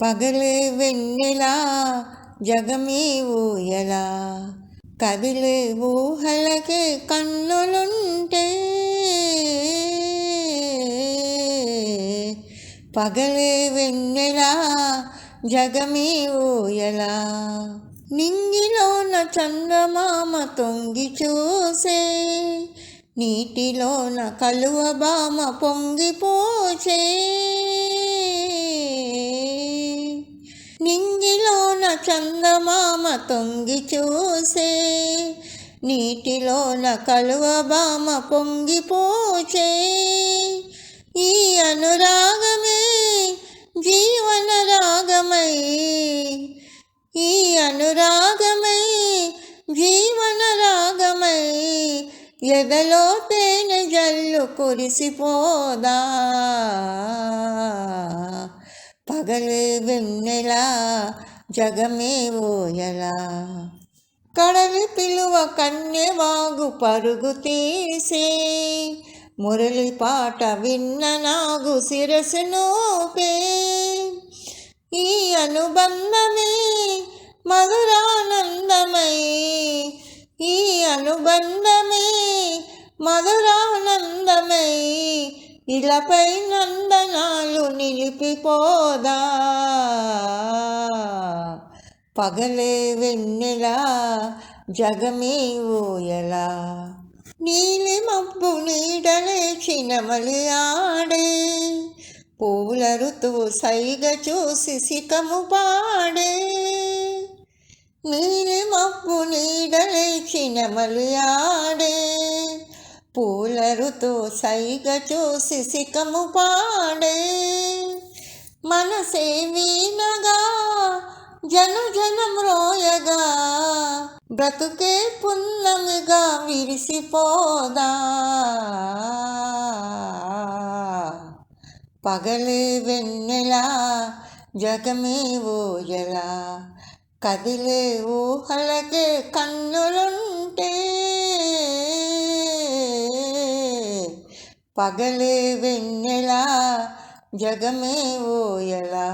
పగలే వెన్నెలా జగమే ఊయలా. కదిలే ఊహలకే కన్నులుంటే పగలే వెన్నెలా జగమే ఊయలా. నింగిలోన చందమామ తొంగి చూసే నీటిలోన కలువ బామ పొంగిపోచే చందమామ తొంగి చూసే నీటిలోన కలువ బామ పొంగిపోచే ఈ అనురాగమే జీవన రాగమై ఈ అనురాగమై జీవన రాగమై ఎదలో తేన జల్లు కురిసిపోదా. పగలే వెన్నెలా జగమే ఓయలా కడలి పిలువ కన్యవాగు పరుగు తీసే. మురళి పాట విన్న నాగు శిరసు నోపే. ఈ అనుబంధమే మధురానందమై ఈ అనుబంధమే మధురానందమై ఇలపై నందనాలు నిలిపిపోదా. పగలే వెన్నెలా జగమే ఓయలా నీలి మబ్బు నీడలే చినమలి ఆడే. పూల ఋతువు సైగ చూసి సికము పాడే. నీలి మబ్బు నీడలే చినమలి ఆడే. పూలరుతో సైగ చూసి సికము పాడే మనసే వీణగా జను జనం రోయగా బ్రతుకే పున్నమిగా విరిసిపోదా. పగలే వెన్నెలా జగమే ఊయలా కదిలే ఊహలకే కన్నులున్న పగలే వెన్నెలా జగమే ఓయలా.